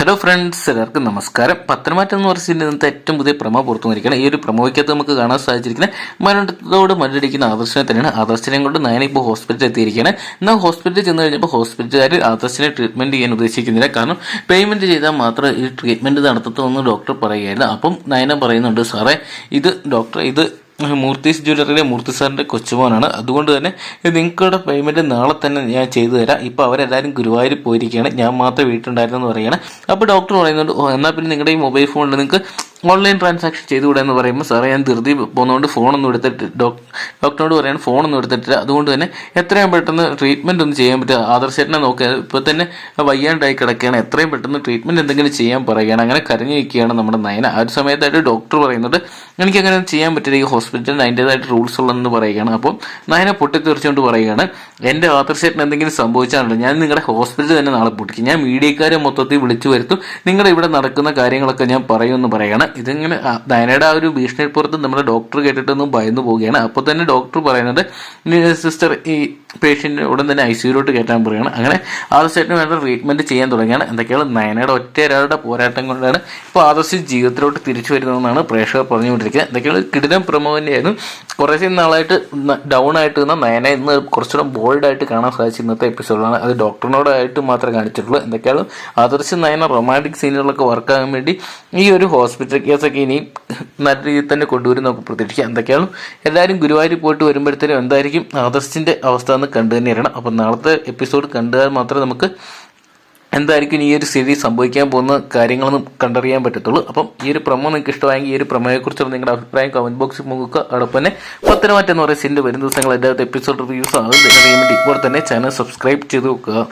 Hello friends എല്ലാവർക്കും നമസ്കാരം. പത്തനംമാറ്റം എന്ന് പറഞ്ഞ ഇന്നത്തെ ഏറ്റവും പുതിയ പ്രമോ പുറത്തു വന്നിരിക്കുകയാണ്. ഈ ഒരു പ്രമോയ്ക്കകത്ത് നമുക്ക് കാണാൻ സാധിച്ചിരിക്കുന്നത് മരണത്തോട് മരടിക്കുന്ന ആദർശനെ തന്നെയാണ്. ആദർശനെ കൊണ്ട് നയന ഇപ്പോൾ ഹോസ്പിറ്റലിൽ എത്തിയിരിക്കുകയാണ്. എന്നാൽ ഹോസ്പിറ്റലിൽ ചെന്ന് കഴിഞ്ഞപ്പോൾ ഹോസ്പിറ്റലുകാർ ആദർശനെ ട്രീറ്റ്മെന്റ് ചെയ്യാൻ ഉദ്ദേശിക്കുന്നില്ല. കാരണം പേയ്മെന്റ് ചെയ്താൽ മാത്രമേ ഈ ട്രീറ്റ്മെന്റ് നടത്തത്തുമെന്ന് ഡോക്ടർ പറയുകയായിരുന്നു. അപ്പം നയന പറയുന്നുണ്ട് സാറേ ഇത് ഡോക്ടർ ഇത് മൂർത്തീസ് ജ്വല്ലറിയിലെ മൂർത്തി സാറിന്റെ കൊച്ചുമോനാണ്. അതുകൊണ്ട് തന്നെ നിങ്ങളുടെ പേയ്മെന്റ് നാളെ തന്നെ ഞാൻ ചെയ്തു തരാം. ഇപ്പോൾ അവരെല്ലാവരും ഗുരുവായൂർ പോയിരിക്കുകയാണ്. ഞാൻ മാത്രമേ വീട്ടിലുണ്ടായിരുന്നു എന്ന് പറയുകയാണ് അപ്പോൾ ഡോക്ടർ പറയുന്നുണ്ട് "ഓ, എന്നാൽ പിന്നെ നിങ്ങളുടെ ഈ മൊബൈൽ ഫോണിൽ നിങ്ങൾക്ക് ഓൺലൈൻ ട്രാൻസാക്ഷൻ ചെയ്തുകൂടെ എന്ന് പറയുമ്പോൾ സാറേ ഞാൻ ധൃതി പോകുന്നതുകൊണ്ട് ഫോണൊന്നും എടുത്തിട്ട് ഡോക്ടറോട് പറയാൻ ഫോണൊന്നും എടുത്തിട്ടില്ല. അതുകൊണ്ട് തന്നെ എത്രയും പെട്ടെന്ന് ട്രീറ്റ്മെന്റ് ഒന്നും ചെയ്യാൻ പറ്റുക. ആദർശേട്ടനെ നോക്കുക ഇപ്പോൾ തന്നെ വയ്യാണ്ടായി കിടക്കുകയാണ്. എത്രയും പെട്ടെന്ന് ട്രീറ്റ്മെന്റ് എന്തെങ്കിലും ചെയ്യാൻ പറയുകയാണ്. അങ്ങനെ കരഞ്ഞു നിൽക്കുകയാണ് നമ്മുടെ നയന. ആ ഒരു സമയത്തായിട്ട് ഡോക്ടർ പറയുന്നുണ്ട് എനിക്കങ്ങനെ ചെയ്യാൻ പറ്റില്ല. ഈ ഹോസ്പിറ്റലിന് അതിന്റെതായിട്ട് റൂൾസ് ഉള്ളതെന്ന് പറയുകയാണ്. അപ്പം നയന പൊട്ടിത്തെറിച്ചുകൊണ്ട് പറയുകയാണ് എന്റെ ആദർശേട്ടന് എന്തെങ്കിലും സംഭവിച്ചാണല്ലോ ഞാൻ നിങ്ങളുടെ ഹോസ്പിറ്റലിൽ തന്നെ നാളെ പൊട്ടിക്കും. ഞാൻ മീഡിയക്കാരെ മൊത്തത്തിൽ വിളിച്ചു വരുത്തും. നിങ്ങളുടെ ഇവിടെ നടക്കുന്ന കാര്യങ്ങളൊക്കെ ഞാൻ പറയുമെന്ന് പറയാണ് ഇതിങ്ങനെ ഡയനയുടെ ആ ഒരു ഭീഷണിപ്പുറത്ത് നമ്മുടെ ഡോക്ടർ കേട്ടിട്ടൊന്നും ഭയന്നു പോവുകയാണ്. അപ്പോൾ തന്നെ ഡോക്ടർ പറയുന്നത് സിസ്റ്റർ ഈ പേഷ്യന്റ് ഉടൻ തന്നെ ഐ സിയിലോട്ട് കയറ്റാൻ പറയുകയാണ് അങ്ങനെ ആദർശായിട്ട് വേണ്ട ട്രീറ്റ്മെന്റ് ചെയ്യാൻ തുടങ്ങിയാണ് എന്തൊക്കെയാണ്? നയനയുടെ ഒറ്റ ഒരാളുടെ പോരാട്ടം കൊണ്ടാണ് ഇപ്പോൾ ആദർശ് ജീവിതത്തിലോട്ട് തിരിച്ചു വരുന്നതെന്നാണ് പ്രേക്ഷകർ പറഞ്ഞുകൊണ്ടിരിക്കുന്നത്. എന്തൊക്കെയാണ്? കിടിലം പ്രമോ തന്നെയായിരുന്നു. കുറേ നാളായിട്ട് ഡൗൺ ആയിട്ട് നിന്ന നയന ഇന്ന് കുറച്ചുകൂടെ ബോൾഡായിട്ട് കാണാൻ സാധിച്ച ഇന്നത്തെ എപ്പിസോഡാണ് അത് ഡോക്ടറിനോടായിട്ട് മാത്രമേ കാണിച്ചിട്ടുള്ളൂ. എന്തൊക്കെയാണ്? ആദർശ് നയന റൊമാന്റിക് സീനുകളൊക്കെ വർക്കാകാൻ വേണ്ടി ഈ ഒരു ഹോസ്പിറ്റൽ കേസൊക്കെ ഇനി നല്ല രീതിയിൽ തന്നെ കൊണ്ടുവരും നമുക്ക് പ്രതീക്ഷിക്കാം. എന്തൊക്കെയാണ്? എല്ലാവരും ഗുരുവായൂർ പോയിട്ട് വരുമ്പോഴത്തേനും എന്തായിരിക്കും ആദർശിന്റെ അവസ്ഥ എന്ന് കണ്ടു തന്നെ അറിയണം. അപ്പം നാളത്തെ എപ്പിസോഡ് കണ്ടാൽ മാത്രമേ നമുക്ക് എന്തായിരിക്കും ഈ ഒരു സ്ഥിതി സംഭവിക്കാൻ പോകുന്ന കാര്യങ്ങളൊന്നും കണ്ടറിയാൻ പറ്റത്തുള്ളൂ. അപ്പം ഈ ഒരു പ്രമോ നിങ്ങൾക്ക് ഇഷ്ടമായെങ്കിൽ ഈ ഒരു പ്രമോയെക്കുറിച്ചുള്ള നിങ്ങളുടെ അഭിപ്രായം കമന്റ് ബോക്സിൽ മുക്കുക. അതോടൊപ്പം തന്നെ പത്തനമാറ്റം എന്ന് പറയുന്ന സിന്റെ വരും ദിവസങ്ങൾ എല്ലാവരുടെ എപ്പിസോഡ് റിവ്യൂസ് ആകും. അറിയാൻ വേണ്ടി ഇപ്പോൾ തന്നെ ചാനൽ സബ്സ്ക്രൈബ് ചെയ്ത് വെക്കുക